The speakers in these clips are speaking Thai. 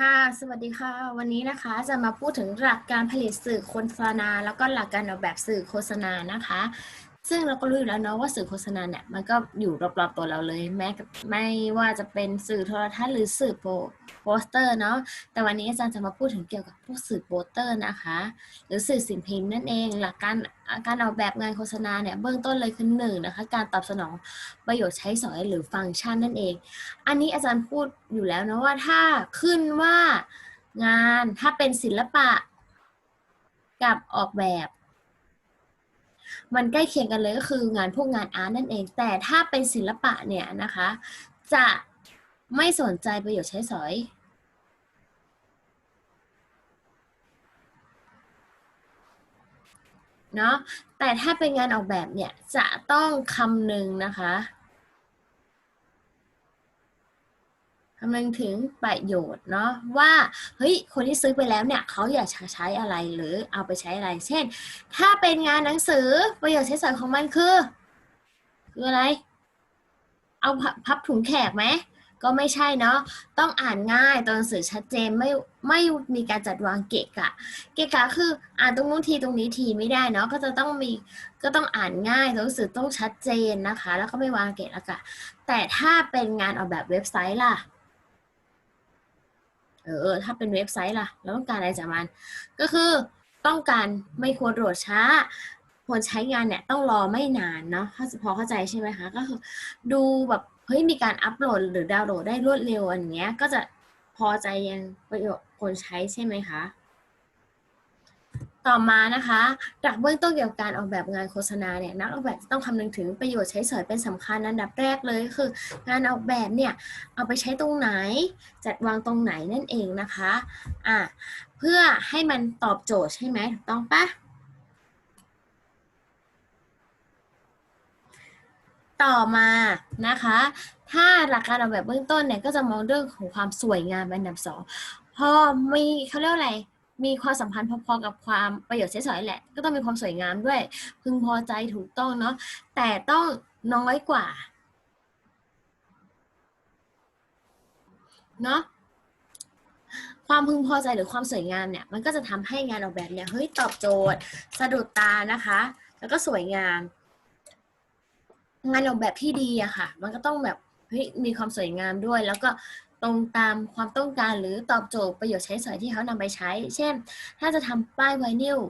ค่ะ สวัสดีค่ะ วันนี้นะคะจะมาพูดถึงหลักการผลิตสื่อโฆษณา แล้วก็หลักการออกแบบสื่อโฆษณานะคะ ซึ่งเราก็รู้อยู่แล้วเนาะว่าสื่อโฆษณาเนี่ยมันก็อยู่รอบๆตัวเราเลย แม้กับไม่ว่าจะเป็นสื่อโทรทัศน์หรือสื่อโปโปสเตอร์เนาะแต่วันนี้อาจารย์จะมาพูดถึงเกี่ยวกับพวกสื่อโปสเตอร์นะคะ หรือสื่อสิ่งพิมพ์นั่นเอง หลักการการออกแบบงานโฆษณาเนี่ยเบื้องต้นเลยคือหนึ่งนะคะการตอบสนองประโยชน์ใช้สอยหรือฟังก์ชันนั่นเอง อันนี้อาจารย์พูดอยู่แล้วนะว่าถ้าขึ้นว่างานถ้าเป็นศิลปะกับออกแบบ มันใกล้เคียงกันเลยก็คืองานพวกงานอาร์ตนั่นเอง แต่ถ้าเป็นศิลปะเนี่ยนะคะ จะไม่สนใจประโยชน์ใช้สอยเนาะแต่ถ้าเป็นงานออกแบบเนี่ยจะต้องคำนึงนะคะคำนึงถึงประโยชน์เนาะว่าเฮ้ยคนที่ซื้อไปแล้วเนี่ยเขาอยากใช้อะไรหรือเอาไปใช้อะไร เช่น ถ้าเป็นงานหนังสือประโยชน์ใช้สอยของมันคือคืออะไร เอาพับถุงแขกไหมก็ไม่ใช่เนาะ ต้องอ่านง่ายตัวหนังสือชัดเจนไม่ไม่มีการจัดวางเกะกะ เกะกะคืออ่านตรงนู้นทีตรงนี้ทีไม่ได้เนาะก็จะต้องมีก็ต้องอ่านง่ายตัวหนังสือต้องชัดเจนนะคะ แล้วก็ไม่วางเกะกะ แต่ถ้าเป็นงานออกแบบเว็บไซต์ล่ะ เออถ้าเป็นเว็บไซต์ล่ะเราต้องการอะไรจากมัน ก็คือต้องการไม่ควรโหลดช้าควรใช้งานเนี่ยต้องรอไม่นานเนาะพอเข้าใจใช่ไหมคะก็คือดูแบบเฮ้ยมีการอัปโหลดหรือดาวน์โหลดได้รวดเร็วอันเนี้ยก็จะพอใจยังประโยชน์คนใช้ใช่ไหมคะ ต่อมานะคะหลักเบื้องต้นเกี่ยวกับการออกแบบงานโฆษณาเนี่ยนักออกแบบต้องคำนึงถึงประโยชน์ใช้สอยเป็นสำคัญอันดับแรกเลยคือ งานออกแบบเนี่ยเอาไปใช้ตรงไหน จัดวางตรงไหนนั่นเองนะคะอะเพื่อให้มันตอบโจทย์ใช่ไหมถูกต้องปะต่อมานะคะ ถ้าหลักการออกแบบเบื้องต้นเนี่ยก็จะมองเรื่องของความสวยงามเป็นอันดับสองพอมีเขาเรียกอะไร มีความสัมพันธ์พอๆกับความประโยชน์ใช้สอยแหละ ก็ต้องมีความสวยงามด้วย พึงพอใจถูกต้องเนาะแต่ต้องน้อยกว่าเนาะความพึงพอใจหรือความสวยงามเนี่ยมันก็จะทำให้งานออกแบบเนี่ยเฮ้ยตอบโจทย์ สะดุดตานะคะ แล้วก็สวยงาม งานออกแบบที่ดีอะค่ะ มันก็ต้องแบบเฮ้ยมีความสวยงามด้วย แล้วก็ ตรงตามความต้องการหรือตอบโจทย์ประโยชน์ใช้สอยที่เขานำไปใช้ เช่น ถ้าจะทำป้ายไวนิล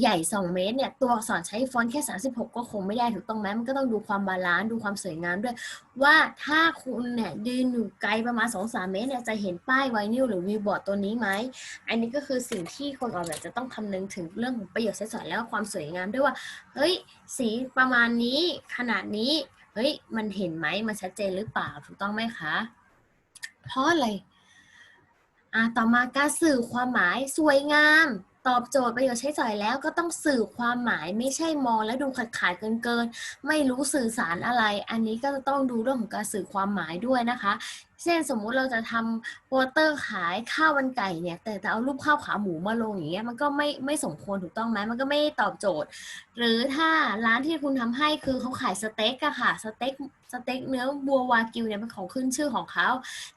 ใหญ่ 2 เมตรเนี่ย ตัวอักษรใช้ฟอนต์แค่ 36 ก็คงไม่ได้ถูกต้องไหมมันก็ต้องดูความบาลานซ์ดูความสวยงามด้วย ว่าถ้าคุณเนี่ยยืนอยู่ไกลประมาณ 2-3 เมตรเนี่ยจะเห็นป้ายไวนิลหรือวิวบอร์ดตัวนี้ไหม อันนี้ก็คือสิ่งที่คนออกแบบจะต้องคำนึงถึงเรื่องของประโยชน์ใช้สอยแล้วก็ความสวยงามด้วยว่า เฮ้ย สีประมาณนี้ขนาดนี้ เฮ้ย มันเห็นไหมมันชัดเจนหรือเปล่าถูกต้องไหมคะ เพราะอะไรอ่าต่อมาการสื่อความหมายสวยงาม ตอบโจทย์ประโยชน์ใช้สอยแล้วก็ต้องสื่อความหมายไม่ใช่มองและดูขาดขาดเกินเกิน ไม่รู้สื่อสารอะไร อันนี้ก็จะต้องดูเรื่องของการสื่อความหมายด้วยนะคะ เช่นสมมุติเราจะทำโปสเตอร์ขายข้าวมันไก่เนี่ย แต่แต่เอารูปข้าวขาหมูมาลงอย่างเงี้ยมันก็ไม่ไม่สมควรถูกต้องไหมมันก็ไม่ตอบโจทย์ หรือถ้าร้านที่คุณทำให้คือเขาขายสเต็กอะค่ะสเต็กสเต็กเนื้อบัววากิวเนี่ยเป็นของขึ้นชื่อของเขา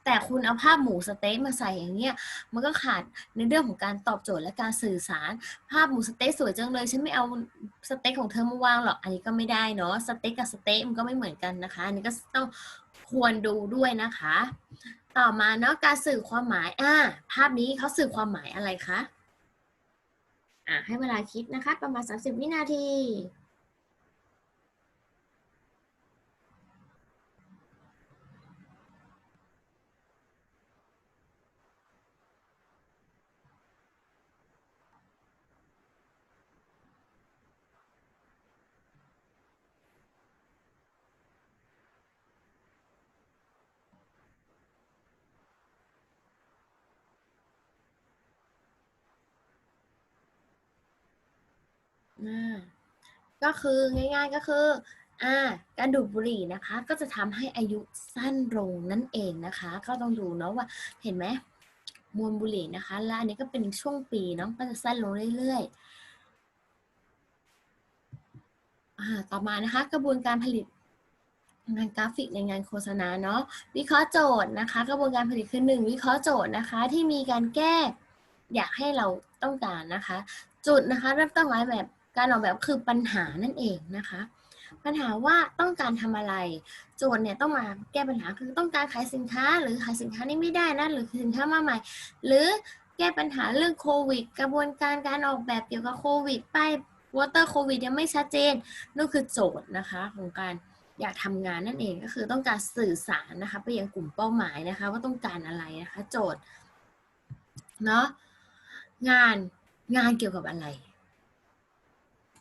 แต่คุณเอาภาพหมูสเต็กมาใส่อย่างเงี้ยมันก็ขาดในเรื่องของการตอบโจทย์และการสื่อสาร ภาพหมูสเต็กสวยจังเลย ฉันไม่เอาสเต็กของเธอมาวางหรอกอันนี้ก็ไม่ได้เนาะสเต็กกับสเต็กมันก็ไม่เหมือนกันนะคะอันนี้ก็ต้อง ควรดูด้วยนะคะ ต่อมาเนาะการสื่อความหมายอ่าภาพนี้เขาสื่อความหมายอะไรคะอ่าให้เวลาคิดนะคะ ประมาณ 30 วินาที อ่า ก็คือง่ายๆก็คืออ่าการดูดบุหรี่นะคะ ก็จะทำให้อายุสั้นลงนั่นเองนะคะ ก็ต้องดูเนาะว่าเห็นไหมมวลบุหรี่นะคะ และอันนี้ก็เป็นช่วงปีเนาะก็จะสั้นลงเรื่อยๆอต่อมานะคะ กระบวนการผลิตงานกราฟิกในงานโฆษณาเนาะวิเคราะห์โจทย์นะคะ กระบวนการผลิตคือหนึ่งวิเคราะห์โจทย์นะคะ ที่มีการแก้อยากให้เราต้องการนะคะ จุดนะคะเริ่มต้นไว้แบบ การออกแบบคือปัญหานั่นเองนะคะ ปัญหาว่าต้องการทำอะไร โจทย์เนี่ยต้องมาแก้ปัญหาคือต้องการขายสินค้า หรือขายสินค้านี้ไม่ได้นะหรือสินค้ามาใหม่ หรือแก้ปัญหาเรื่องโควิด กระบวนการการออกแบบเกี่ยวกับโควิดป้ายวอเตอร์โควิดยังไม่ชัดเจนนั่นคือโจทย์นะคะของการอยากทำงานนั่นเองก็คือต้องการสื่อสารนะคะไปยังกลุ่มเป้าหมายนะคะ ว่าต้องการอะไรนะคะ โจทย์เนาะงานงานเกี่ยวกับอะไร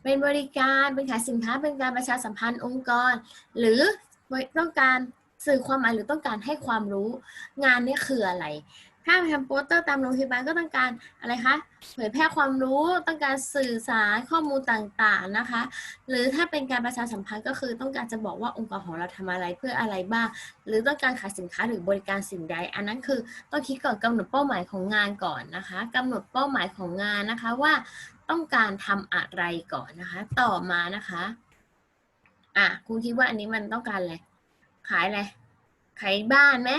เป็นบริการเป็นขายสินค้าเป็นการประชาสัมพันธ์องค์กร หรือต้องการสื่อความหมายหรือต้องการให้ความรู้งานนี้คืออะไร ถ้าไปทำโปสเตอร์ตามโรงพยาบาลก็ต้องการอะไรคะ เผยแพร่ความรู้ต้องการสื่อสารข้อมูลต่างๆนะคะ หรือถ้าเป็นการประชาสัมพันธ์ก็คือต้องการจะบอกว่าองค์กรของเราทำอะไรเพื่ออะไรบ้าง หรือต้องการขายสินค้าหรือบริการสิ่งใด อันนั้นคือต้องคิดก่อนกำหนดเป้าหมายของงานก่อนนะคะกำหนดเป้าหมายของงานนะคะว่าต้องการทำอะไรก่อนนะคะ ต่อมานะคะอะคุณคิดว่าอันนี้มันต้องการอะไรขายอะไรขายบ้านไหม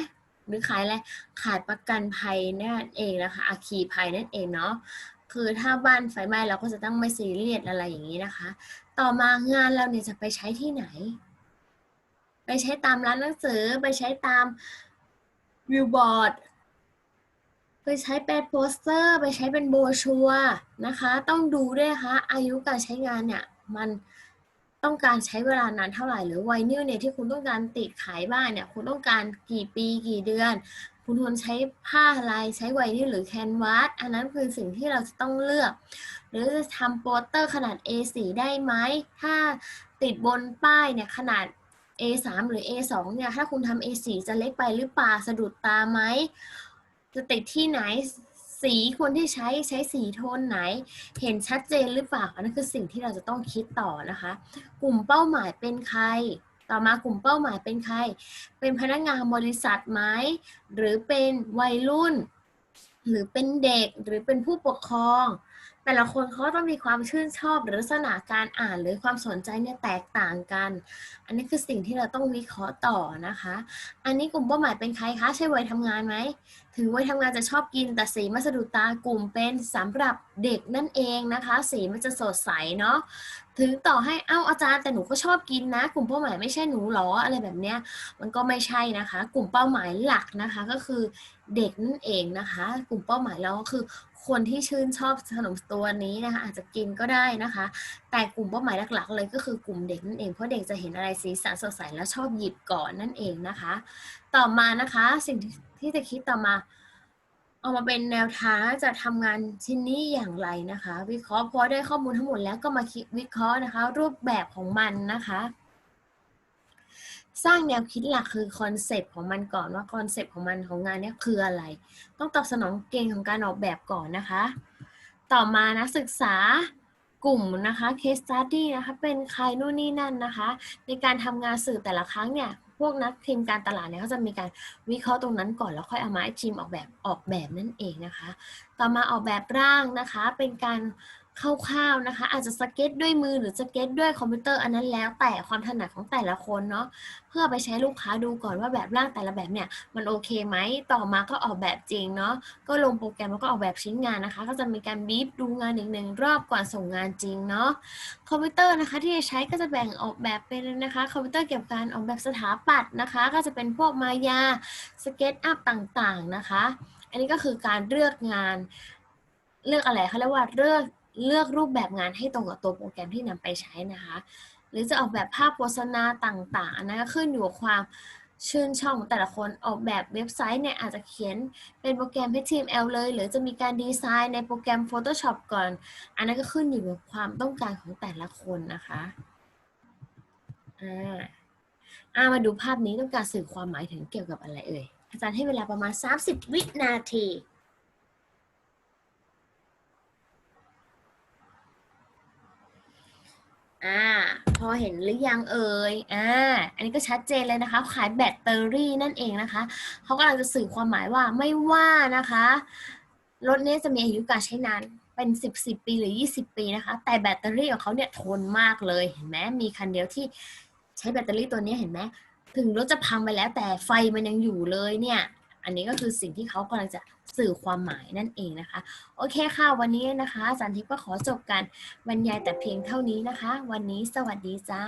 หรือขายอะไรขายประกันภัยนั่นเองนะคะอาคีภัยนั่นเองเนาะคือถ้าบ้านไฟไหม้เราก็จะต้องไม่ซีเรียสอะไรอย่างนี้นะคะ ต่อมางานเราเนี่ยจะไปใช้ที่ไหน ไปใช้ตามร้านหนังสือไปใช้ตามวิวบอร์ดไปใช้เป็นโปสเตอร์ไปใช้เป็นโบชัวนะคะ ต้องดูด้วยคะอายุการใช้งานเนี่ยมัน ต้องการใช้เวลานานเท่าไหร่ หรือไวนิลเนี่ยที่คุณต้องการติดขายบ้านเนี่ยคุณต้องการกี่ปีกี่เดือน คุณควรใช้ผ้าลายใช้ไวนิลหรือแคนวาสอันนั้นคือสิ่งที่เราจะต้องเลือก หรือจะทำโปสเตอร์ขนาด A4 ได้ไหมถ้าติดบนป้ายเนี่ยขนาด A3 หรือ A2 เนี่ยถ้าคุณทำ A4 จะเล็กไปหรือเปล่าสะดุดตาไหมจะติดที่ไหน สีควรที่ใช้ใช้สีโทนไหน เห็นชัดเจนหรือเปล่าอันนั้นคือสิ่งที่เราจะต้องคิดต่อนะคะ กลุ่มเป้าหมายเป็นใคร ต่อมากลุ่มเป้าหมายเป็นใคร เป็นพนักงานบริษัทไหมหรือเป็นวัยรุ่น หรือเป็นเด็กหรือเป็นผู้ปกครอง แต่ละคนเขาต้องมีความชื่นชอบหรือลักษณะการอ่านหรือความสนใจเนี่ยแตกต่างกัน อันนี้คือสิ่งที่เราต้องวิเคราะห์ต่อนะคะ อันนี้กลุ่มเป้าหมายเป็นใครคะใช่วัยทำงานไหมถึงวัยทำงานจะชอบกินแต่สีมาสะดุดตากลุ่มเป็นสำหรับเด็กนั่นเองนะคะ สีมันจะสดใสเนาะถึงต่อให้เอ้าอาจารย์แต่หนูก็ชอบกินนะ กลุ่มเป้าหมายไม่ใช่หนูหรออะไรแบบเนี้ยมันก็ไม่ใช่นะคะ กลุ่มเป้าหมายหลักนะคะก็คือเด็กนั่นเองนะคะ กลุ่มเป้าหมายเราก็คือ คนที่ชื่นชอบขนมตัวนี้นะคะอาจจะกินก็ได้นะคะ แต่กลุ่มเป้าหมายหลักๆ เลยก็คือกลุ่มเด็กนั่นเองเพราะเด็กจะเห็นอะไรสีสันสดใสแล้วชอบหยิบก่อนนั่นเองนะคะ ต่อมานะคะสิ่งที่จะคิดต่อมาเอามาเป็นแนวทางจะทำงานชิ้นนี้อย่างไรนะคะ วิเคราะห์พอได้ข้อมูลทั้งหมดแล้วก็มาคิดวิเคราะห์นะคะ รูปแบบของมันนะคะ สร้างแนวคิดหลักคือคอนเซปต์ของมันก่อนว่าคอนเซปต์ของมันของงานนี้คืออะไร ต้องตอบสนองเกณฑ์ของการออกแบบก่อนนะคะ ต่อมานะศึกษากลุ่มนะคะ case study นะคะ เป็นใครนู่นนี่นั่นนะคะ ในการทำงานสื่อแต่ละครั้งเนี่ย พวกนักทีมการตลาดเนี่ยเขาจะมีการวิเคราะห์ตรงนั้นก่อนแล้วค่อยเอามาให้ทีมออกแบบออกแบบนั่นเองนะคะ ต่อมาออกแบบร่างนะคะ เป็นการ คร่าวๆนะคะ อาจจะสเก็ตด้วยมือหรือสเก็ตด้วยคอมพิวเตอร์อันนั้นแล้วแต่ความถนัดของแต่ละคนเนาะเพื่อไปใช้ลูกค้าดูก่อนว่าแบบร่างแต่ละแบบเนี่ยมันโอเคไหมต่อมาก็ออกแบบจริงเนาะก็ลงโปรแกรมแล้วก็ออกแบบชิ้นงานนะคะ ก็จะมีการบีบดูงานหนึ่งรอบก่อนส่งงานจริงเนาะคอมพิวเตอร์นะคะที่จะใช้ก็จะแบ่งออกแบบเป็นนะคะคอมพิวเตอร์เกี่ยวกับการออกแบบสถาปัตย์นะคะ ก็จะเป็นพวกมายาสเก็ตอัพต่างๆนะคะ อันนี้ก็คือการเลือกงานเลือกอะไรเขาเรียกว่าเลือก เลือกรูปแบบงานให้ตรงกับตัวโปรแกรมที่นำไปใช้นะคะ หรือจะออกแบบภาพโฆษณาต่างๆอันนั้นก็ขึ้นอยู่กับความชื่นชอบของแต่ละคนออกแบบเว็บไซต์เนี่ยอาจจะเขียนเป็นโปรแกรม HTML เลย หรือจะมีการดีไซน์ในโปรแกรม Photoshop ก่อน อันนั้นก็ขึ้นอยู่กับความต้องการของแต่ละคนนะคะอ่าอ่ามาดูภาพนี้ต้องการสื่อความหมายถึงเกี่ยวกับอะไรเอ่ยอาจารย์ให้เวลาประมาณ 30 วินาที อ่าพอเห็นหรือยังเอ่ยอ่าอันนี้ก็ชัดเจนเลยนะคะ ขายแบตเตอรี่นั่นเองนะคะเขากำลังจะสื่อความหมายว่าไม่ว่านะคะรถนี้จะมีอายุการใช้นานเป็นสิบสิบปีหรือยี่สิบปีนะคะ แต่แบตเตอรี่ของเขาเนี่ยทนมากเลยเห็นไหมมีคันเดียวที่ใช้แบตเตอรี่ตัวนี้เห็นไหมถึงรถจะพังไปแล้วแต่ไฟมันยังอยู่เลยเนี่ย อันนี้ก็คือสิ่งที่เขากำลังจะสื่อความหมายนั่นเองนะคะ โอเคค่ะ วันนี้นะคะอาจารย์ทิพย์ก็ขอจบการบรรยายแต่เพียงเท่านี้นะคะ วันนี้สวัสดีจ้า